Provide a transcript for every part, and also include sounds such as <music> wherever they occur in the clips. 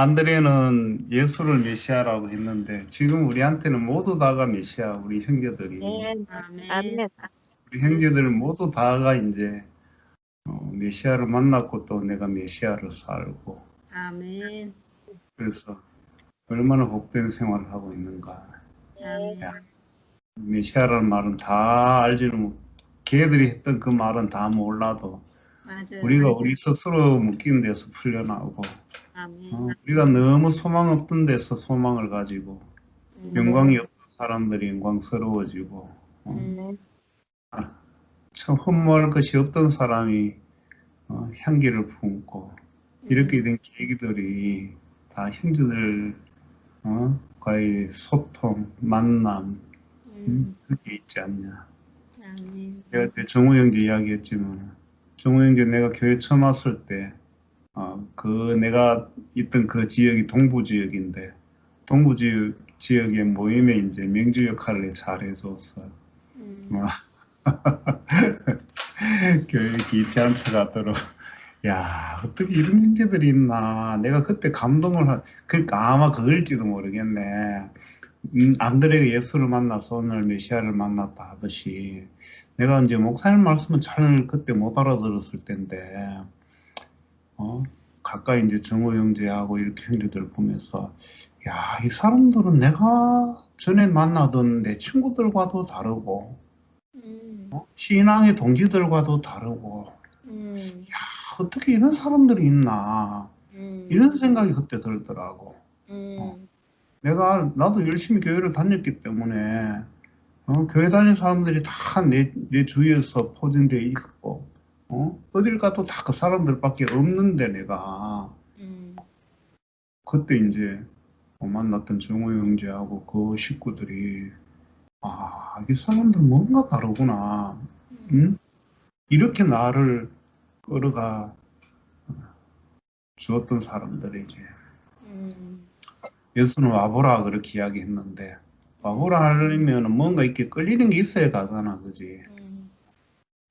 안드레는 예수를 메시아라고 했는데 지금 우리한테는 모두 다가 메시아 우리 형제들이. 아멘. 아멘. 우리 형제들 모두 다가 이제 어, 메시아를 만났고 또 내가 메시아로 살고 아멘. 그래서 얼마나 복된 생활을 하고 있는가 아멘. 메시아라는 말은 다 알지는 못 걔들이 했던 그 말은 다 몰라도 맞아요. 우리가 우리 스스로 묶인 데서 풀려나오고. 어, 우리가 너무 소망 없던 데서 소망을 가지고 음. 영광이 없던 사람들이 영광스러워지고 어, 음. 참 흠모할 것이 없던 사람이 어, 향기를 품고 이렇게 된 계기들이 다 형제들 어, 과의 소통, 만남 음, 음. 그게 있지 않냐. 아멘. 내가 그때 정우 형제 이야기했지만 정우 형제 내가 교회 처음 왔을 때 어, 그 내가 있던 그 지역이 동부 지역인데 동부 지역 지역의 모임에 이제 명주 역할을 잘 해줬어. 음. 뭐 <laughs> 교회 기피한차 가도록 야 어떻게 이런 형제들이 있나 내가 그때 감동을 하, 그러니까 아마 그걸지도 모르겠네 음, 안드레가 예수를 만나서 오늘 메시아를 만났다 하듯이 내가 이제 목사님 말씀은 잘 그때 못 알아들었을 텐데 어 가까이 이제 정호 형제하고 이렇게 형제들 보면서 야 이 사람들은 내가 전에 만나던 내 친구들과도 다르고 음. 어? 신앙의 동지들과도 다르고 음. 어떻게 이런 사람들이 있나 음. 이런 생각이 그때 들더라고 음. 내가 나도 열심히 교회를 다녔기 때문에 어, 교회 다니는 사람들이 다 내 내 주위에서 포진돼 있고 어? 어딜 가도 다 그 사람들밖에 없는데 내가 음. 그때 이제 어, 만났던 정호 형제하고 그 식구들이 아, 이 사람들 뭔가 다르구나. 응? 이렇게 나를 끌어가 주었던 사람들이지. 음. 예수는 와보라 그렇게 이야기했는데 와보라 하려면 뭔가 이렇게 끌리는 게 있어야 가잖아, 그지? 음.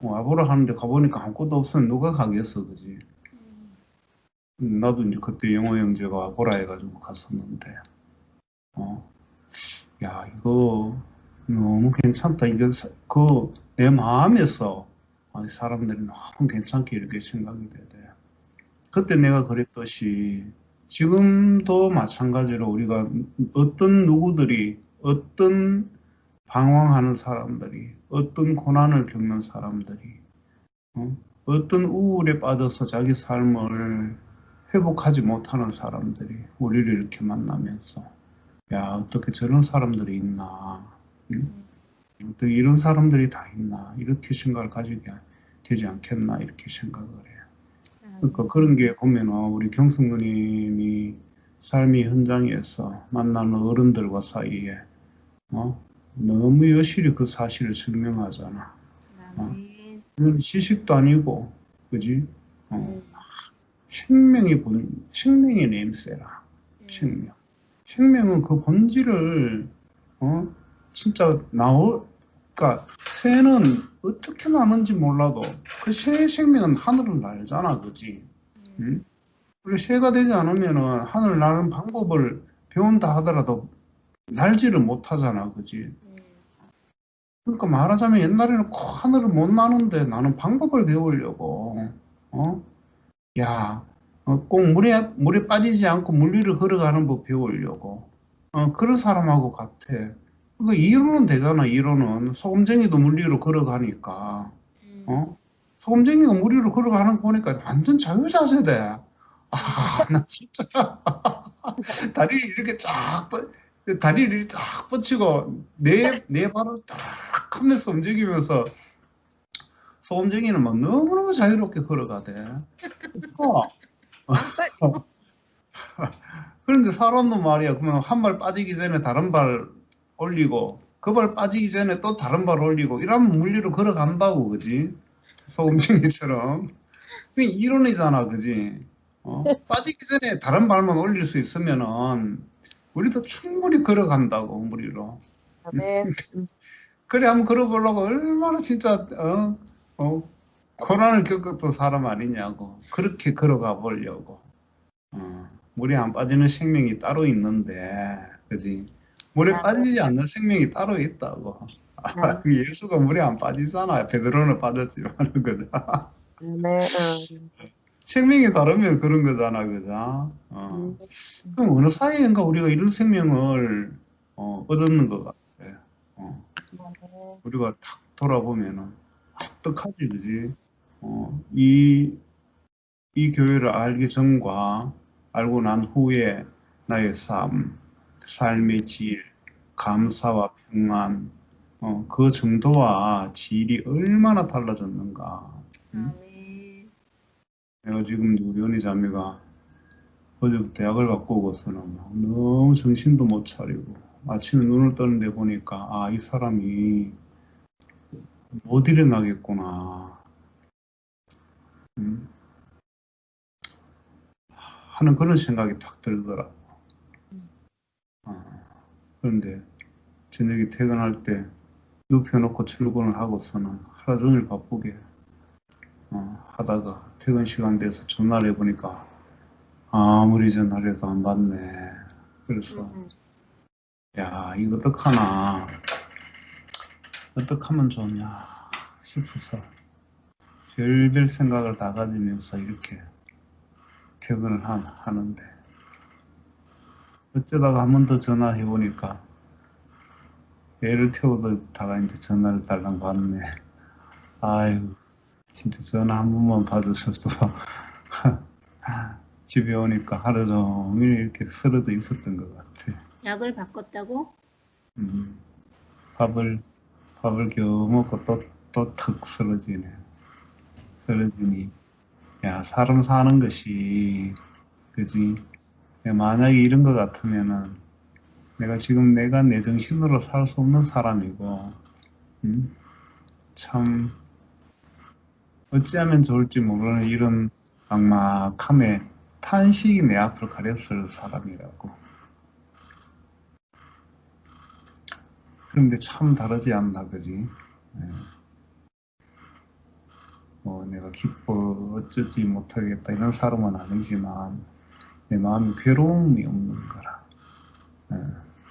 와보라 하는데 가보니까 아무것도 없으면 누가 가겠어, 그지? 음. 나도 이제 그때 영호 형제가 와보라 해가지고 갔었는데, 어, 야, 이거 너무 괜찮다. 이게 그 내 마음에서 아니, 사람들이 너무 괜찮게 이렇게 생각이 되대. 그때 내가 그랬듯이 지금도 마찬가지로 우리가 어떤 누구들이 어떤 방황하는 사람들이 어떤 고난을 겪는 사람들이 어? 어떤 우울에 빠져서 자기 삶을 회복하지 못하는 사람들이 우리를 이렇게 만나면서 야 어떻게 저런 사람들이 있나 응? 어떻게 이런 사람들이 다 있나 이렇게 생각을 가지게 되지 않겠나 이렇게 생각을 해요. 그러니까 그런 게 보면은 우리 경승 누님이 삶의 현장에서 만나는 어른들과 사이에 어? 너무 여실히 그 사실을 증명하잖아. 이건 시식도 아니고 그지? 어. 음. 생명의 본 생명의 냄새라. 생명. 생명은 그 본질을 어 진짜 나오 그러니까 새는 어떻게 나는지 몰라도 그 새의 생명은 하늘을 날잖아, 그지? 응? 우리 새가 되지 않으면은 하늘 나는 방법을 배운다 하더라도 날지를 못하잖아, 그지? 음. 그러니까 말하자면 옛날에는 꼭 하늘을 못 나는데 나는 방법을 배우려고, 어? 야, 어, 꼭 물에, 물에 빠지지 않고 물 위를 걸어가는 법 배우려고. 어, 그런 사람하고 같아. 그 이론은 되잖아, 이론은. 소금쟁이도 물 위로 걸어가니까. 음. 어? 소금쟁이가 물 위로 걸어가는 거 보니까 완전 자유자재돼. 아, <laughs> 나 진짜. <laughs> 다리를 이렇게 쫙, 뻗- 다리를 쫙 뻗치고, 내, 내 발을 딱 하면서 움직이면서, 소금쟁이는 막 너무너무 자유롭게 걸어가대. 어. <laughs> 그런데 사람도 말이야. 그러면 한 발 빠지기 전에 다른 발 올리고, 그 발 빠지기 전에 또 다른 발 올리고, 이러면 물리로 걸어간다고, 그지? 소금쟁이처럼. 그게 이론이잖아, 그지? 어? <laughs> 빠지기 전에 다른 발만 올릴 수 있으면은, 우리도 충분히 걸어간다고, 무리로. 아멘. <laughs> 그래, 한번 걸어보려고 얼마나 진짜, 어, 어, 고난을 겪었던 사람 아니냐고. 그렇게 걸어가 보려고. 어. 물에 안 빠지는 생명이 따로 있는데, 그지? 물에 아, 빠지지 않는 생명이 따로 있다고. 아, 아. 그 예수가 물에 안 빠지잖아. 베드로는 빠졌지만, <laughs> 그죠? 네, 응. 생명이 다르면 그런 거잖아, 그죠? 어. 음. 그럼 어느 사이인가 우리가 이런 생명을 어, 얻었는 것 같아. 어. 네. 우리가 탁 돌아보면은 어떡하지, 그지? 어, 이, 이 교회를 알기 전과 알고 난 후에 나의 삶, 삶의 질, 감사와 평안, 어, 그 정도와 질이 얼마나 달라졌는가. 음? 아멘. 내가 지금 우리 연희 자매가 어제 대학을 갖고 오고서는 막 너무 정신도 못 차리고 아침에 눈을 뜨는데 보니까 아, 이 사람이 못 일어나겠구나. 음? 하는 그런 생각이 탁 들더라고. 어, 그런데 저녁에 퇴근할 때 눕혀놓고 출근을 하고서는 하루 종일 바쁘게 어, 하다가 퇴근 시간 돼서 전화를 해보니까 아무리 전화를 해도 안 받네. 그래서 음. 야 이거 어떡하나 어떡하면 좋냐 싶어서 별별 생각을 다 가지면서 이렇게 퇴근을 하, 하는데 어쩌다가 한 번 더 전화해 보니까 애를 태우다가 이제 전화를 달랑 받네. 아유 진짜 전화 한 번만 받으셔도 <laughs> 집에 오니까 하루 종일 이렇게 쓰러져 있었던 것 같아. 약을 바꿨다고? 음, 밥을 밥을 겨우 먹고 또또턱 쓰러지네. 쓰러지니 야 사람 사는 것이 그지. 야, 만약에 이런 것 같으면은 내가 지금 내가 내 정신으로 살 수 없는 사람이고 음, 참 어찌하면 좋을지 모르는 이런 막막함에 탄식이 내 앞을 가렸을 사람이라고. 그런데 참 다르지 않나, 그지? 예. 뭐, 내가 기뻐, 어쩌지 못하겠다, 이런 사람은 아니지만, 내 마음에 괴로움이 없는 거라. 예.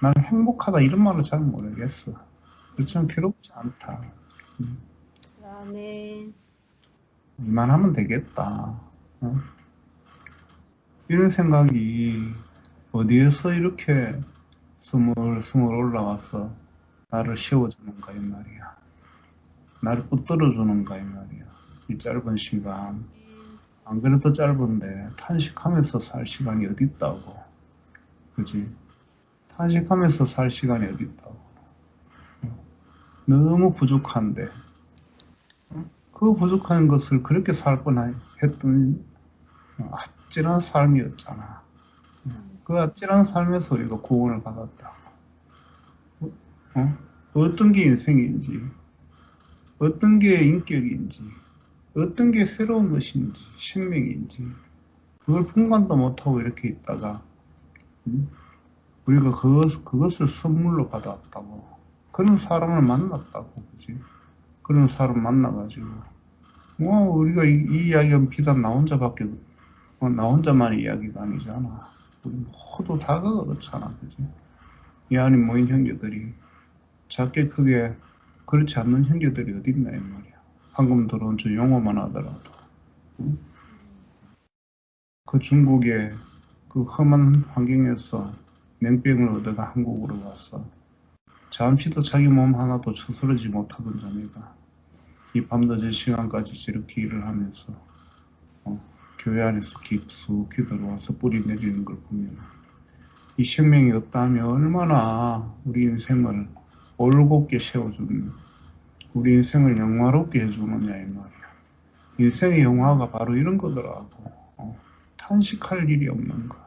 나는 행복하다, 이런 말을 잘 모르겠어. 그렇지만 괴롭지 않다. 음. 아멘. 이만하면 되겠다. 어? 이런 생각이 어디에서 이렇게 스물스물 올라와서 나를 세워주는가 이 말이야. 나를 붙들어주는가 이 말이야. 이 짧은 시간. 안 그래도 짧은데 탄식하면서 살 시간이 어디 있다고. 그지? 탄식하면서 살 시간이 어디 있다고. 어? 너무 부족한데 그 부족한 것을 그렇게 살 뻔했던 아찔한 삶이었잖아. 그 아찔한 삶에서 우리가 구원을 받았다. 어? 어떤 게 인생인지, 어떤 게 인격인지, 어떤 게 새로운 것인지, 생명인지, 그걸 분간도 못하고 이렇게 있다가, 음? 우리가 그것, 그것을 선물로 받았다고. 그런 사람을 만났다고, 그지? 그런 사람 만나가지고 뭐 우리가 이, 이 이야기는 비단 나 혼자밖에 어, 나 혼자만의 이야기가 아니잖아 우리 모두 다가 그렇잖아 그지 이 안에 모인 형제들이 작게 크게 그렇지 않는 형제들이 어디 있나 이 말이야 방금 들어온 저 용어만 하더라도 응? 그 중국의 그 험한 환경에서 냉병을 얻어가 한국으로 왔어 잠시도 자기 몸 하나도 추스르지 못하던 자매가 이 밤늦은 시간까지 저렇게 일을 하면서 어, 교회 안에서 깊숙이 들어와서 뿌리 내리는 걸 보면 이 생명이 없다면 얼마나 우리 인생을 올곧게 세워주는 우리 인생을 영화롭게 해주느냐 이 말이야 인생의 영화가 바로 이런 거더라고 어, 탄식할 일이 없는 거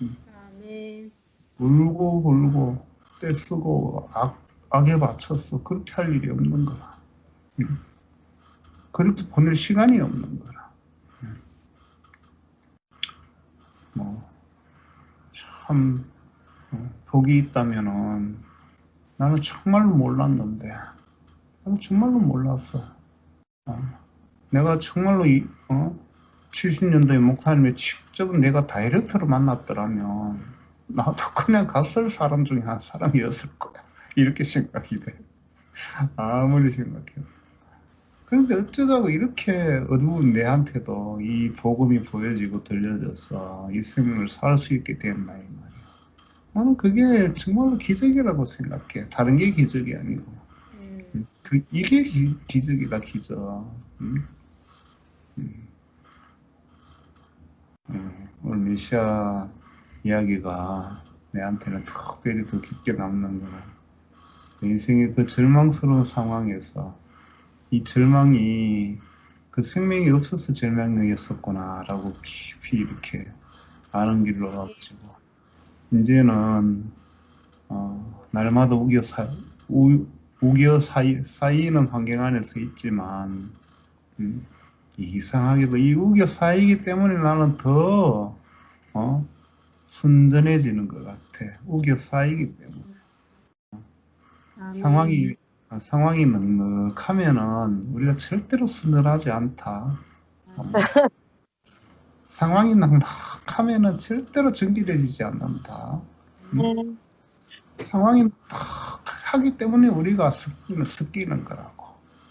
아멘. 울고 불고 떼쓰고 악, 악에 맞췄어 그렇게 할 일이 없는 거라 음. 그렇게 보낼 시간이 없는 거라 음. 뭐참 어, 복이 있다면은 나는 정말로 몰랐는데 나는 정말로 몰랐어 어. 내가 정말로 이, 어? 70년도에 목사님이 직접 내가 다이렉트로 만났더라면 나도 그냥 갔을 사람 중에 한 사람이었을 거야. <laughs> 이렇게 생각이 돼. <laughs> 아무리 생각해도. 그런데 어쩌자고 이렇게 어두운 내한테도 이 복음이 보여지고 들려져서 이 생명을 살 수 있게 됐나 이 말이야. 나는 그게 정말로 기적이라고 생각해. 다른 게 기적이 아니고. 음, 그 이게 기, 기적이다 기적. 음? 음. 음, 오늘 메시아 이야기가 내한테는 특별히 더 깊게 남는 내 인생의 그 절망스러운 상황에서 이 절망이 그 생명이 없어서 절망이었었구나라고 깊이 이렇게 아는 길로 가지고 이제는 어, 날마다 우겨 사 우, 우겨 사이, 쌓이는 환경 안에서 있지만 음, 이상하게도 이 우겨 쌓이기 때문에 나는 더 어, 순전해지는 것 같아. 우겨 쌓이기 때문에 아멘. 상황이 어, 상황이 넉넉하면은 우리가 절대로 순전하지 않다. 어. <laughs> 상황이 넉넉하면은 절대로 정결해지지 않는다. 음, 상황이 넉넉 하기 때문에 우리가 습기는, 습기는 거라고.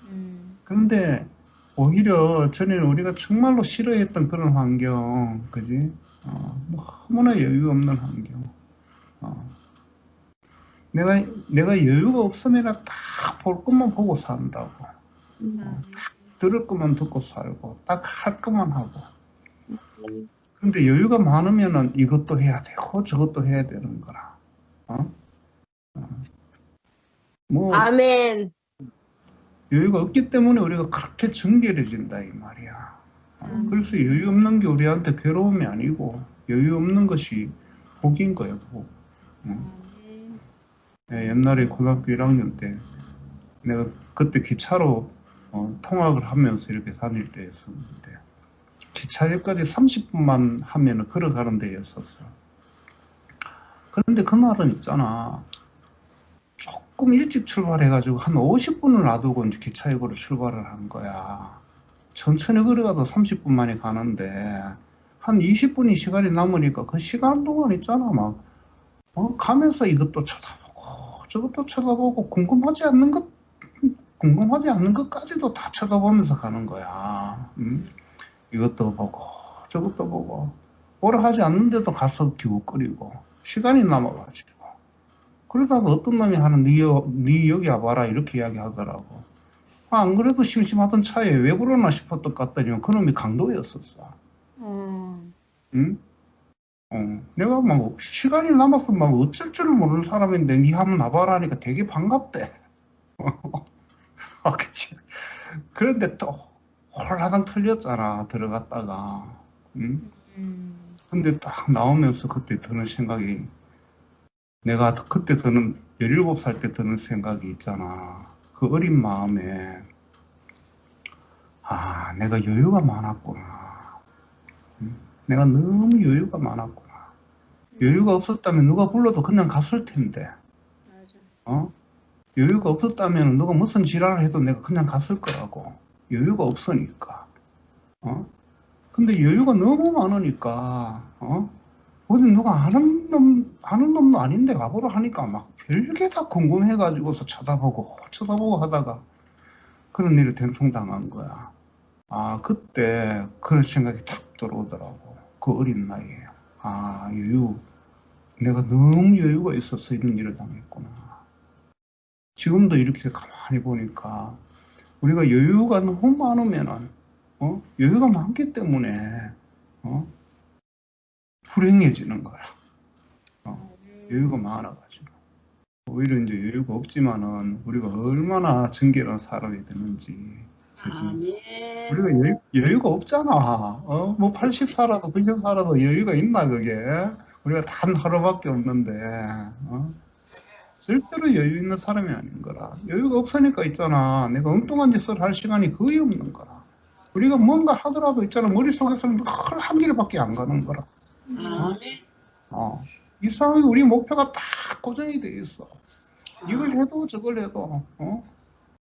음, 그런데 오히려 전에는 우리가 정말로 싫어했던 그런 환경, 그지? 어, 너무나 여유 없는 환경. 어. 내가, 내가 여유가 없으면 다볼 것만 보고 산다고. 아멘. 들을 것만 듣고 살고, 딱 할 것만 하고. 근데 여유가 많으면은 이것도 해야 되고, 저것도 해야 되는 거라. 어? 어. 뭐, 아멘. 여유가 없기 때문에 우리가 그렇게 정결해진다 이 말이야. 어, 음. 그래서 여유 없는 게 우리한테 괴로움이 아니고 여유 없는 것이 복인 거예요. 복. 응. 아멘. 예, 옛날에 고등학교 1학년 때 내가 그때 기차로 어, 통학을 하면서 이렇게 다닐 때였었는데 기차역까지 30분만 하면 걸어가는 데였었어. 그런데 그날은 있잖아. 조금 일찍 출발해가지고 한 50분을 놔두고 이제 기차역으로 출발을 한 거야. 천천히 걸어가도 30분 만에 가는데 한 20분이 시간이 남으니까 그 시간 동안 있잖아 막 어, 가면서 이것도 쳐다보고 저것도 쳐다보고 궁금하지 않는 것 궁금하지 않는 것까지도 다 쳐다보면서 가는 거야. 음? 이것도 보고 저것도 보고 오래 하지 않는데도 가서 기웃거리고 시간이 남아가지고 그러다가 어떤 놈이 하는 네, 여- 네 여기 와봐라 이렇게 이야기하더라고. 아, 안 그래도 심심하던 차에 왜 그러나 싶었던 것 같더니 그놈이 강도였었어. 음, 응? 어, 내가 막 시간이 남아서 막 어쩔 줄 모르는 사람인데 니 한번 와봐라니까 되게 반갑대. <laughs> 아, 그치. 그런데 또 홀라당 틀렸잖아 들어갔다가. 응? 음, 근데 딱 나오면서 그때 드는 생각이 내가 그때 드는 17살 때 드는 생각이 있잖아. 그 어린 마음에 아, 내가 여유가 많았구나. 응? 내가 너무 여유가 많았구나. 여유가 없었다면 누가 불러도 그냥 갔을 텐데. 어? 여유가 없었다면 누가 무슨 지랄을 해도 내가 그냥 갔을 거라고. 여유가 없으니까. 어? 근데 여유가 너무 많으니까, 어? 어디 누가 아는 놈, 아는 놈도 아닌데 가보라 하니까 막 별게 다 궁금해가지고서 쳐다보고, 쳐다보고 하다가 그런 일을 된통당한 거야. 아, 그때 그런 생각이 탁 들어오더라고. 그 어린 나이에. 아, 여유. 내가 너무 여유가 있어서 이런 일을 당했구나. 지금도 이렇게 가만히 보니까 우리가 여유가 너무 많으면은 어? 여유가 많기 때문에 어? 불행해지는 거야. 여유가 많아가지고 오히려 이제 여유가 없지만은 우리가 얼마나 정결한 사람이 되는지 그지? 아멘. 우리가 여유, 여유 가 없잖아. 어? 뭐 80 살아도 90 살아도 여유가 있나 그게? 우리가 단 하루밖에 없는데 어? 절대로 여유 있는 사람이 아닌 거라. 여유가 없으니까 있잖아. 내가 엉뚱한 짓을 할 시간이 거의 없는 거라. 우리가 뭔가 하더라도 있잖아. 머릿속에서는 늘 한 길밖에 안 가는 거라. 아멘. 어. 이상하게 우리 목표가 딱 고정이 돼 있어. 이걸 해도 저걸 해도 어?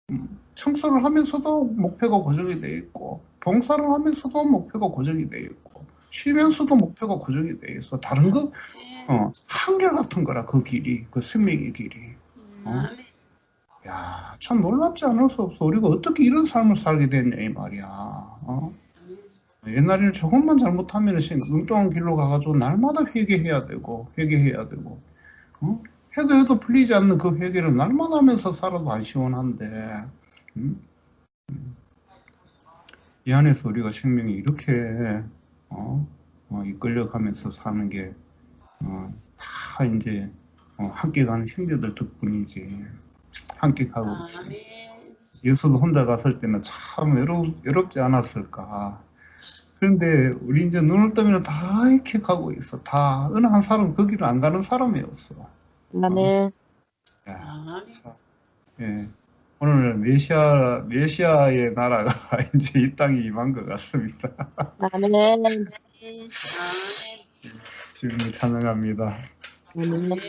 음, 청소를 하면서도 목표가 고정이 돼 있고 봉사를 하면서도 목표가 고정이 돼 있고 쉬면서도 목표가 고정이 돼 있어. 다른 거 어, 한결같은 거라 그 길이 그 생명의 길이. 어? 아멘. 야, 참 놀랍지 않을 수 없어. 우리가 어떻게 이런 삶을 살게 됐냐 이 말이야. 어? 옛날에는 조금만 잘못하면 엉뚱한 길로 가가지고 날마다 회개해야 되고 회개해야 되고 어? 해도 해도 풀리지 않는 그 회개를 날마다 하면서 살아도 안 시원한데 음? 음. 이 안에서 우리가 생명이 이렇게 어? 어, 이끌려가면서 사는 게 어, 다 이제 어, 함께 가는 형제들 덕분이지 함께 가고 아멘. 예수도 혼자 갔을 때는 참 외롭, 외롭지 않았을까. 그런데 우리 이제 눈을 뜨면 다 이렇게 가고 있어. 다 어느 한 사람 그 길을 안 가는 사람이 없어. 아멘. 야, 아멘. 참, 예. 오늘 메시아 메시아의 나라가 <laughs> 이제 이 땅에 임한 것 같습니다. 아멘. 아멘. 주님을 찬양합니다. 아멘. 아멘.